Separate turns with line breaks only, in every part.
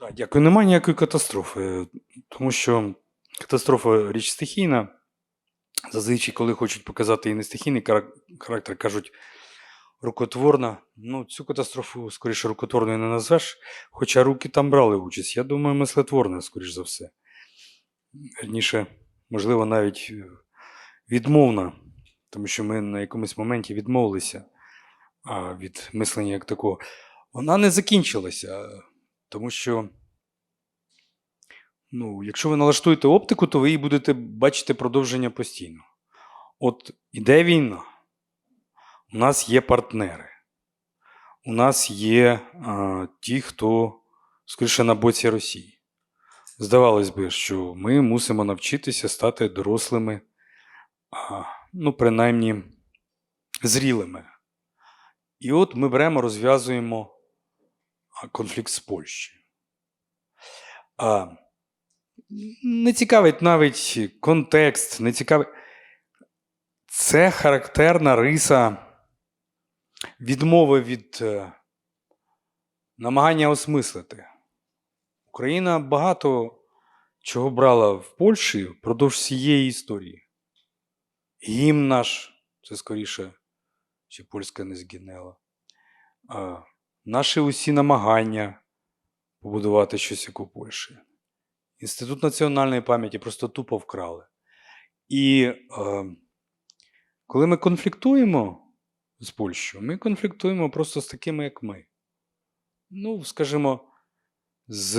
Так, дякую. Немає ніякої катастрофи, тому що катастрофа річ стихійна. Зазвичай, коли хочуть показати і не стихійний характер, кажуть рукотворна. Ну, цю катастрофу, скоріше, рукотворною не назвеш, хоча руки там брали участь. Я думаю, мислетворна, скоріш за все. Вірніше, можливо, навіть е, відмовна, тому що ми на якомусь моменті відмовилися від мислення як такого. Вона не закінчилася. Тому що, ну, якщо ви налаштуєте оптику, то ви її будете бачити продовження постійно. От іде війна, у нас є партнери, у нас є а, ті, хто скоріше на боці Росії. Здавалось би, що ми мусимо навчитися стати дорослими, а, ну, принаймні, зрілими. І от ми беремо, розв'язуємо конфлікт з Польщею. А, не цікавить навіть контекст, не цікавить. Це характерна риса відмови від е, намагання осмислити. Україна багато чого брала в Польщі впродовж всієї історії. Гімн наш, це скоріше, чи польська не згинела. Наші усі намагання побудувати щось як у Польщі. Інститут національної пам'яті просто тупо вкрали. І е, коли ми конфліктуємо з Польщею, ми конфліктуємо просто з такими, як ми. Ну, скажімо, з,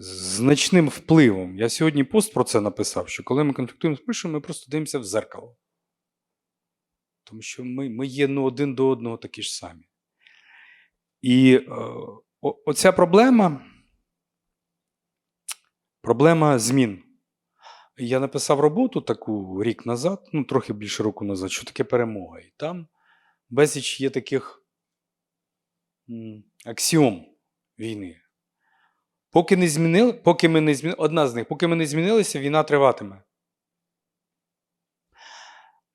з значним впливом. Я сьогодні пост про це написав, що коли ми конфліктуємо з Польщею, ми просто дивимося в зеркало. Тому що ми, ми є ну, один до одного такі ж самі. І е, оця проблема проблема змін. Я написав роботу таку рік назад, ну трохи більше року назад, що таке перемога. І там безліч є таких аксіом війни. Поки, не змінили, поки ми не змінили, одна з них, поки ми не змінилися, війна триватиме.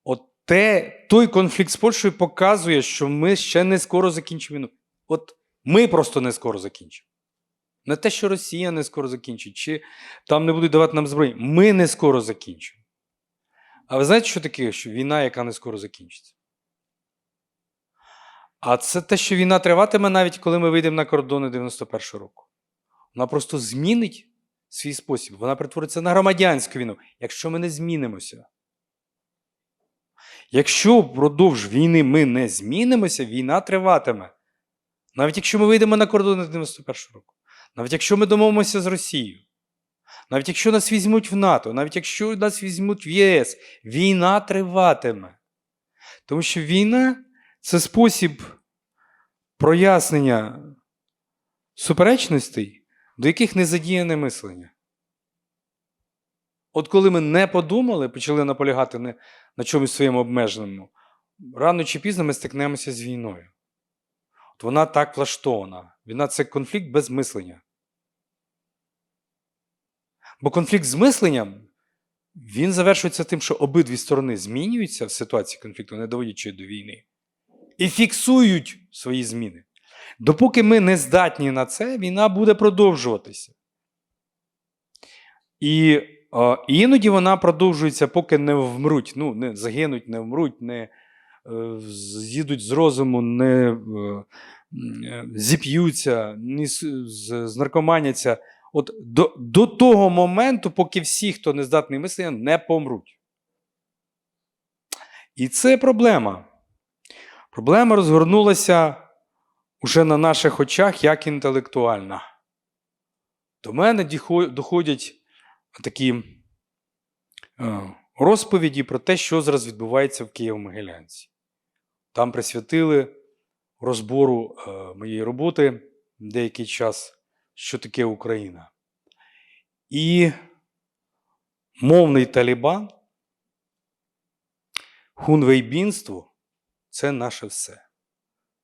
От те, той конфлікт з Польщею показує, що ми ще не скоро закінчимо війну. От ми просто не скоро закінчимо. Не те, що Росія не скоро закінчить, чи там не будуть давати нам зброї. Ми не скоро закінчимо. А ви знаєте, що таке що війна, яка не скоро закінчиться? А це те, що війна триватиме навіть коли ми вийдемо на кордони 91-го року. Вона просто змінить свій спосіб. Вона перетвориться на громадянську війну, якщо ми не змінимося. Якщо впродовж війни ми не змінимося, війна триватиме. Навіть якщо ми вийдемо на кордони 91-го року. Навіть якщо ми домовимося з Росією, навіть якщо нас візьмуть в НАТО, навіть якщо нас візьмуть в ЄС, війна триватиме. Тому що війна це спосіб прояснення суперечностей, до яких не задіяне мислення. От коли ми не подумали, почали наполягати на чомусь своєму обмеженому, рано чи пізно ми стикнемося з війною. От вона так влаштована. Війна це конфлікт без мислення. Бо конфлікт з мисленням він завершується тим, що обидві сторони змінюються в ситуації конфлікту, не доводячи до війни, і фіксують свої зміни. Допоки ми не здатні на це, війна буде продовжуватися. І е, іноді вона продовжується, поки не вмруть. Ну, не загинуть, не вмруть, не з'їдуть з розуму, не е, зіп'ються, не з- з- знаркоманяться. От до, до того моменту, поки всі, хто не здатний мислення, не помруть. І це проблема. Проблема розгорнулася уже на наших очах як інтелектуальна. До мене доходять такі е, розповіді про те, що зараз відбувається в Києво-Могилянці. Там присвятили розбору е, моєї роботи деякий час, що таке Україна. І мовний Талібан, хунвейбінство це наше все.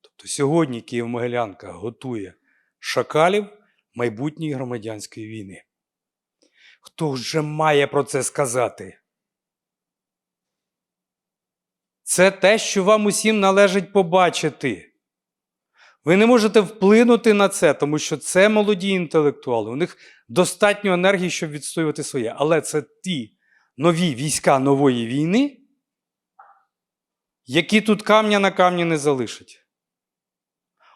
Тобто сьогодні Києво-Могилянка готує шакалів майбутньої громадянської війни. Хто вже має про це сказати? Це те, що вам усім належить побачити. Ви не можете вплинути на це, тому що це молоді інтелектуали. У них достатньо енергії, щоб відстоювати своє. Але це ті нові війська нової війни, які тут камня на камні не залишать.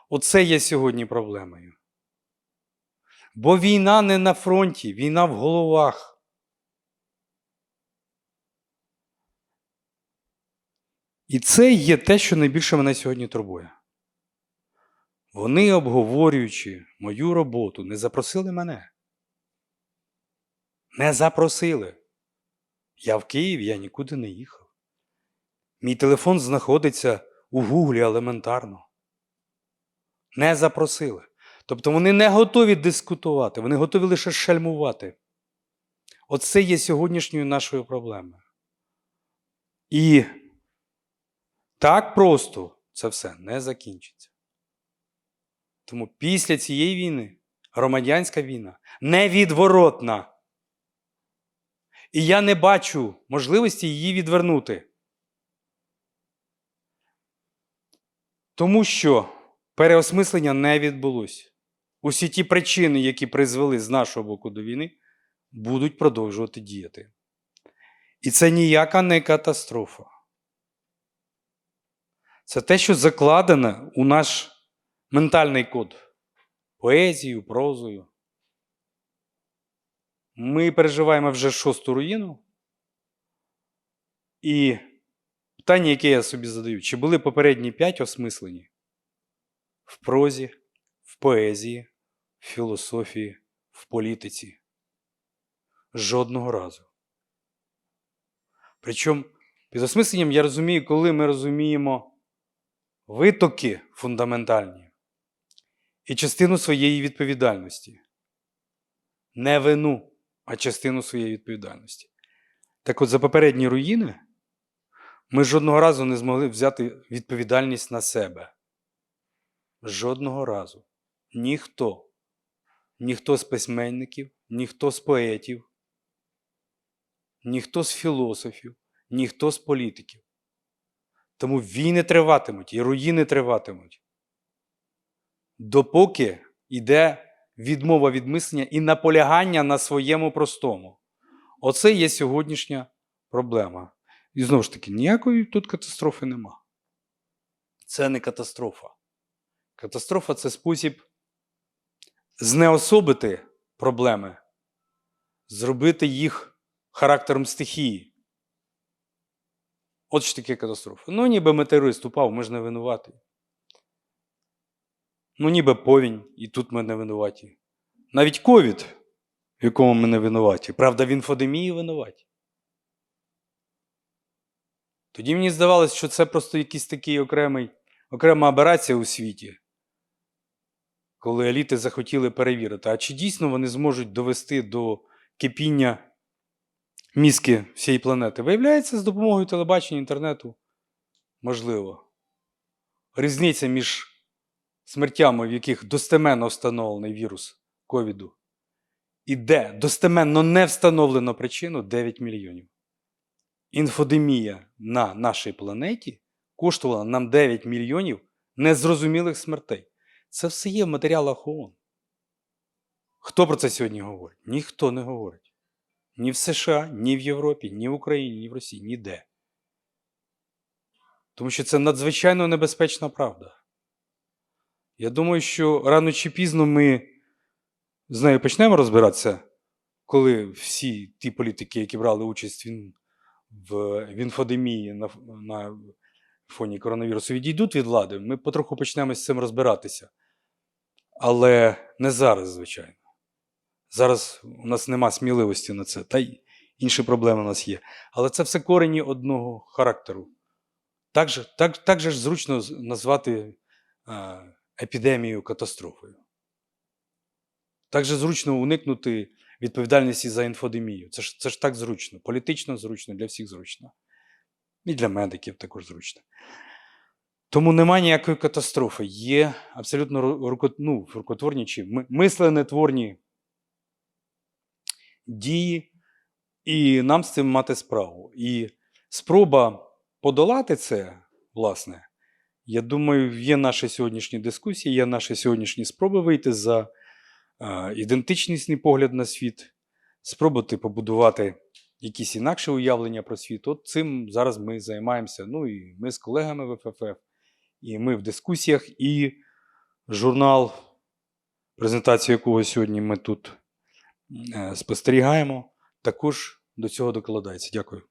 Оце є сьогодні проблемою. Бо війна не на фронті, війна в головах. І це є те, що найбільше мене сьогодні турбує. Вони, обговорюючи мою роботу, не запросили мене. Не запросили. Я в Києві, я нікуди не їхав. Мій телефон знаходиться у Гуглі елементарно. Не запросили. Тобто вони не готові дискутувати, вони готові лише шельмувати. Оце є сьогоднішньою нашою проблемою. І так просто це все не закінчиться. Тому після цієї війни громадянська війна невідворотна. І я не бачу можливості її відвернути. Тому що переосмислення не відбулося. Усі ті причини, які призвели з нашого боку до війни, будуть продовжувати діяти. І це ніяка не катастрофа. Це те, що закладено у наш ментальний код поезією, прозою. Ми переживаємо вже шосту руїну. І питання, яке я собі задаю, чи були попередні п'ять осмислені в прозі, в поезії, в філософії, в політиці? Жодного разу. Причому під осмисленням я розумію, коли ми розуміємо витоки фундаментальні і частину своєї відповідальності. Не вину, а частину своєї відповідальності. Так от за попередні руїни ми жодного разу не змогли взяти відповідальність на себе. Жодного разу. Ніхто. Ніхто з письменників, ніхто з поетів, ніхто з філософів, ніхто з політиків. Тому війни триватимуть і руїни триватимуть. Допоки йде відмова від мислення і наполягання на своєму простому. Оце є сьогоднішня проблема. І знову ж таки, ніякої тут катастрофи нема. Це не катастрофа. Катастрофа це спосіб знеособити проблеми, зробити їх характером стихії. От що таке катастрофа. Ну, ніби метеорист упав, ми ж не винуваті. Ну, ніби повінь, і тут ми не винуваті. Навіть ковід, в якому ми не винуваті. Правда, в інфодемії винуваті. Тоді мені здавалося, що це просто якийсь такий окремий, окрема аберація у світі, коли еліти захотіли перевірити, а чи дійсно вони зможуть довести до кипіння мізки всієї планети. Виявляється, з допомогою телебачення, інтернету можливо. Різниця між смертями, в яких достеменно встановлений вірус ковіду, і де достеменно не встановлено причину 9 мільйонів. Інфодемія на нашій планеті коштувала нам 9 мільйонів незрозумілих смертей. Це все є в матеріалах ООН. Хто про це сьогодні говорить? Ніхто не говорить. Ні в США, ні в Європі, ні в Україні, ні в Росії, ніде. Тому що це надзвичайно небезпечна правда. Я думаю, що рано чи пізно ми з нею почнемо розбиратися, коли всі ті політики, які брали участь в, в, інфодемії на, на фоні коронавірусу, відійдуть від влади, ми потроху почнемо з цим розбиратися. Але не зараз, звичайно. Зараз у нас нема сміливості на це, та й інші проблеми у нас є. Але це все корені одного характеру. Так же, так, так же ж зручно назвати а, епідемію катастрофою. Так же зручно уникнути відповідальності за інфодемію. Це ж, це ж так зручно, політично зручно, для всіх зручно. І для медиків також зручно. Тому немає ніякої катастрофи. Є абсолютно ну, рукотворні чи ми- мисленетворні дії, і нам з цим мати справу. І спроба подолати це, власне, Я думаю, є наші сьогоднішні дискусії, є наші сьогоднішні спроби вийти за е, ідентичний погляд на світ, спробувати побудувати якісь інакше уявлення про світ. От цим зараз ми займаємося. Ну і ми з колегами в ФФФ, і ми в дискусіях, і журнал, презентацію якого сьогодні ми тут спостерігаємо, також до цього докладається. Дякую.